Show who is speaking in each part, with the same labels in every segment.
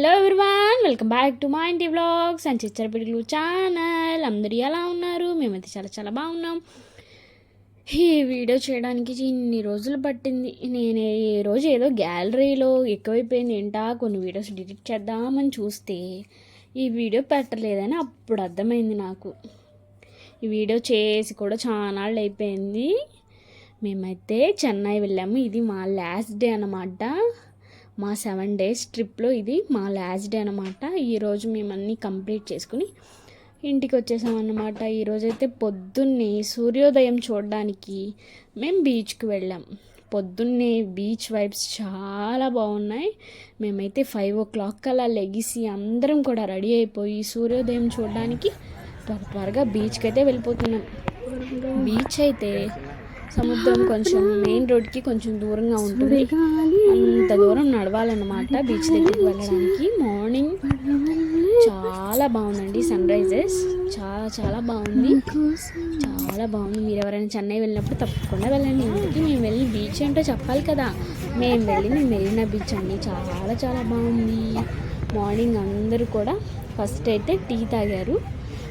Speaker 1: Hello everyone welcome back to మా ఇంటి vlogs and చిచ్చర పిడుగులు ఛానల్ అందరూ ఎలా ఉన్నారు? మేమైతే చాలా చాలా బాగున్నాం. ఈ వీడియో చేయడానికి ఇన్ని రోజులు పట్టింది. నేను ఈ రోజు ఏదో గ్యాలరీలో ఎక్కువైపోయింది. ఏంటా? కొన్ని వీడియోస్ డిలీట్ చేద్దామని చూస్తే ఈ వీడియో పెట్టలేదని అప్పుడు అర్థమైంది నాకు. ఈ వీడియో చేసి కూడా చాలా అయిపోయింది మేమైతే చెన్నై వెళ్ళాము. ఇది మా లాస్ట్ డే అన్నమాట. మా సెవెన్ డేస్ ట్రిప్లో ఇది మా లాస్ట్ డే అనమాట ఈరోజు మేము అన్నీ కంప్లీట్ చేసుకుని ఇంటికి వచ్చేసాం అన్నమాట. ఈరోజైతే పొద్దున్నే సూర్యోదయం చూడడానికి మేము బీచ్కి వెళ్ళాం. పొద్దున్నే బీచ్ వైబ్స్ చాలా బాగున్నాయి. మేమైతే ఫైవ్ ఓ క్లాక్ అలా లెగిసి అందరం కూడా రెడీ అయిపోయి సూర్యోదయం చూడడానికి త్వర త్వరగా బీచ్కి అయితే వెళ్ళిపోతున్నాం. బీచ్ అయితే సముద్రం కొంచెం మెయిన్ రోడ్కి కొంచెం దూరంగా ఉంటుంది. అంత దూరం నడవాలన్నమాట బీచ్ దగ్గరికి వెళ్ళడానికి. మార్నింగ్ చాలా బాగుందండి సన్ రైజెస్ చాలా చాలా బాగుంది. చాలా బాగుంది. మీరు ఎవరైనా చెన్నై వెళ్ళినప్పుడు తప్పకుండా వెళ్ళండి. ఇంటికి మేము వెళ్ళిన బీచ్ ఏంటో చెప్పాలి కదా. మేము వెళ్ళిన మెరీనా బీచ్ అండి. చాలా చాలా బాగుంది. మార్నింగ్ అందరూ కూడా ఫస్ట్ అయితే టీ తాగారు.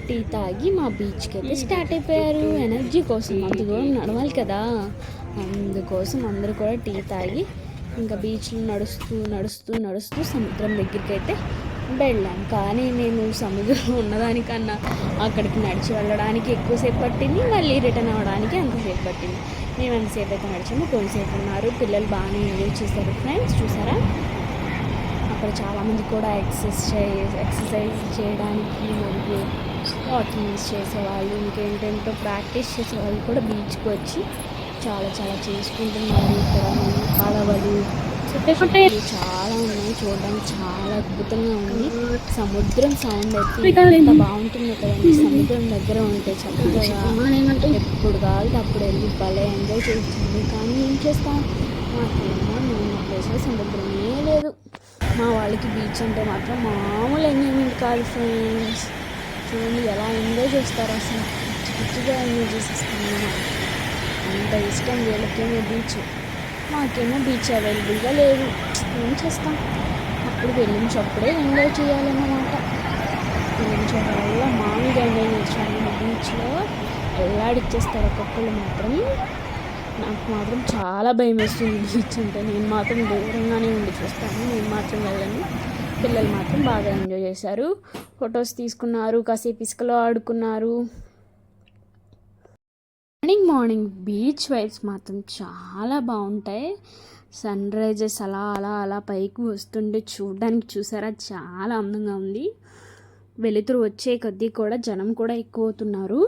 Speaker 1: టీ తాగి మా బీచ్కి అయితే స్టార్ట్ అయిపోయారు. ఎనర్జీ కోసం అంత దూరం నడవాలి కదా. అందుకోసం అందరూ కూడా టీ తాగి ఇంకా బీచ్లో నడుస్తూ నడుస్తూ నడుస్తూ సముద్రం దగ్గరికి అయితే వెళ్ళాం. కానీ నేను సముద్రం ఉన్నదానికన్నా అక్కడికి నడిచి వెళ్ళడానికి ఎక్కువసేపు పట్టింది. మళ్ళీ రిటర్న్ అవ్వడానికి అంతసేపు పట్టింది. మేము ఎంతసేపు అయితే నడిచాము కొంతసేపు ఉన్నారు. పిల్లలు బాగానే ఎంజాయ్ చేశారు ఫ్రెండ్స్ చూసారా? అక్కడ చాలామంది కూడా ఎక్సర్సైజ్ ఎక్సర్సైజ్ చేయడానికి మరియు వాకింగ్స్ చేసేవాళ్ళు ఇంకేంటంటో ప్రాక్టీస్ చేసేవాళ్ళు కూడా బీచ్కి వచ్చి చాలా చాలా చేసుకుంటున్నారు. ఇక్కడ పడవలు చాలా ఉన్నాయి చూడడానికి చాలా అద్భుతంగా ఉంది. సముద్రం సౌండ్ అయితే ఎంత బాగుంటుంది కదండి. సముద్రం దగ్గర ఉంటే చక్కగా ఎప్పుడు కావాలి అప్పుడు వెళ్ళి భలే ఎంజాయ్ చేస్తుంది కానీ ఏం చేస్తాం? మాకేమో మేము ప్లేస్లో సముద్రమే లేదు. మా వాళ్ళకి బీచ్ అంటే మాత్రం మామూలు ఎంజాయ్మెంట్ కాదు ఫ్రెండ్స్ చూడండి ఎలా ఎంజాయ్ చేస్తారు అసలు. పిచ్చి పిచ్చిగా ఎంజాయ్ చేసేస్తాను అంత ఇష్టం వీళ్ళకేమో బీచ్ మాకేమో బీచ్ అవైలబుల్గా లేదు. ఏం చేస్తాం? అప్పుడు వెళ్ళినప్పుడే ఎంజాయ్ చేయాలన్నమాట. వెళ్ళించడం వల్ల మామూలుగా ఎంజాయ్ చేసాను బీచ్లో వెళ్ళాడిచ్చేస్తారు ఒక్కొక్కళ్ళు మాత్రం. నాకు మాత్రం చాలా భయం వేస్తుంది బీచ్ అంటే. నేను మాత్రం దూరంగానే ఉండి చూస్తాను. నేను మాత్రం వెళ్ళను. పిల్లలు మాత్రం బాగా ఎంజాయ్ చేశారు. ఫొటోస్ తీసుకున్నారు కాసేపు ఇసుకలో ఆడుకున్నారు. మార్నింగ్ మార్నింగ్ బీచ్ వైబ్స్ మాత్రం చాలా బాగుంటాయి. సన్ రైజెస్ అలా అలా అలా పైకి వస్తుంటే చూడడానికి చూసారా? చాలా అందంగా ఉంది. వెలుతురు వచ్చే కొద్దీ కూడా జనం కూడా ఎక్కువ అవుతున్నారు.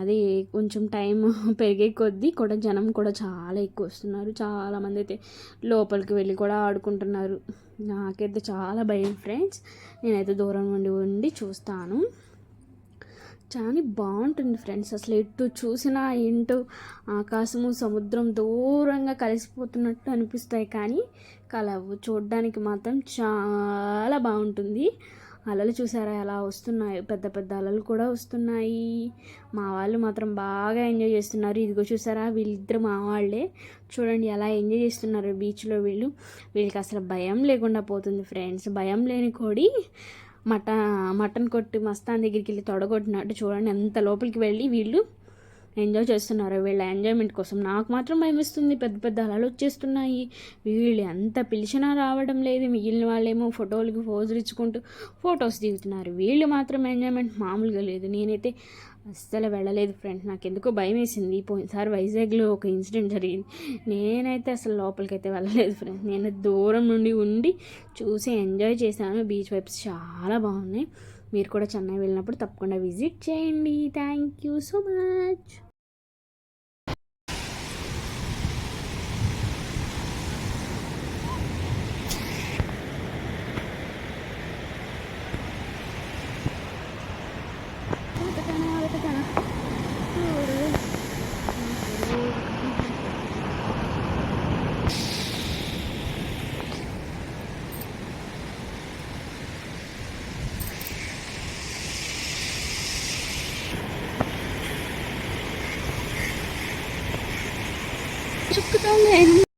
Speaker 1: అది కొంచెం టైం పెరిగే కొద్దీ కూడా జనం కూడా చాలా ఎక్కువ వస్తున్నారు. చాలామంది అయితే లోపలికి వెళ్ళి కూడా ఆడుకుంటున్నారు. నాకైతే చాలా భయం ఫ్రెండ్స్. నేనైతే దూరం నుండి ఉండి చూస్తాను. చాలా బాగుంటుంది ఫ్రెండ్స్. అసలు ఎటు చూసినా ఏంటో ఆకాశము సముద్రం దూరంగా కలిసిపోతున్నట్టు అనిపిస్తాయి. కానీ కలవు చూడడానికి మాత్రం చాలా బాగుంటుంది. అలలు చూసారా? ఎలా వస్తున్నాయి? పెద్ద పెద్ద అలలు కూడా వస్తున్నాయి. మా వాళ్ళు మాత్రం బాగా ఎంజాయ్ చేస్తున్నారు. ఇదిగో చూసారా? వీళ్ళిద్దరు మా వాళ్ళే. చూడండి ఎలా ఎంజాయ్ చేస్తున్నారు బీచ్లో వీళ్ళు. వీళ్ళకి అసలు భయం లేకుండా పోతుంది ఫ్రెండ్స్ భయం లేని కోడి మట మటన్ కొట్టి మస్తాన్ దగ్గరికి వెళ్ళి తొడగొట్టినట్టు చూడండి. ఎంత లోపలికి వెళ్ళి వీళ్ళు ఎంజాయ్ చేస్తున్నారు వీళ్ళ ఎంజాయ్మెంట్ కోసం నాకు మాత్రం భయమిస్తుంది. పెద్ద పెద్ద అలలు వచ్చేస్తున్నాయి. వీళ్ళు ఎంత పిలిచినా రావడం లేదు. మిగిలిన వాళ్ళేమో ఫోటోలకి ఫోజులు ఇచ్చుకుంటూ ఫొటోస్ దిగుతున్నారు. వీళ్ళు మాత్రం ఎంజాయ్మెంట్ మామూలుగా లేదు. నేనైతే అస్సలు వెళ్ళలేదు ఫ్రెండ్. నాకు ఎందుకో భయం వేసింది పోయినసారి వైజాగ్లో ఒక ఇన్సిడెంట్ జరిగింది. నేనైతే అసలు లోపలికి అయితే వెళ్ళలేదు ఫ్రెండ్. నేను దూరం నుండి ఉండి చూసి ఎంజాయ్ చేశాను. బీచ్ వైబ్స్ చాలా బాగున్నాయి. మీరు కూడా చెన్నై వెళ్ళినప్పుడు తప్పకుండా విజిట్ చేయండి. Thank you so much Çok güzel elini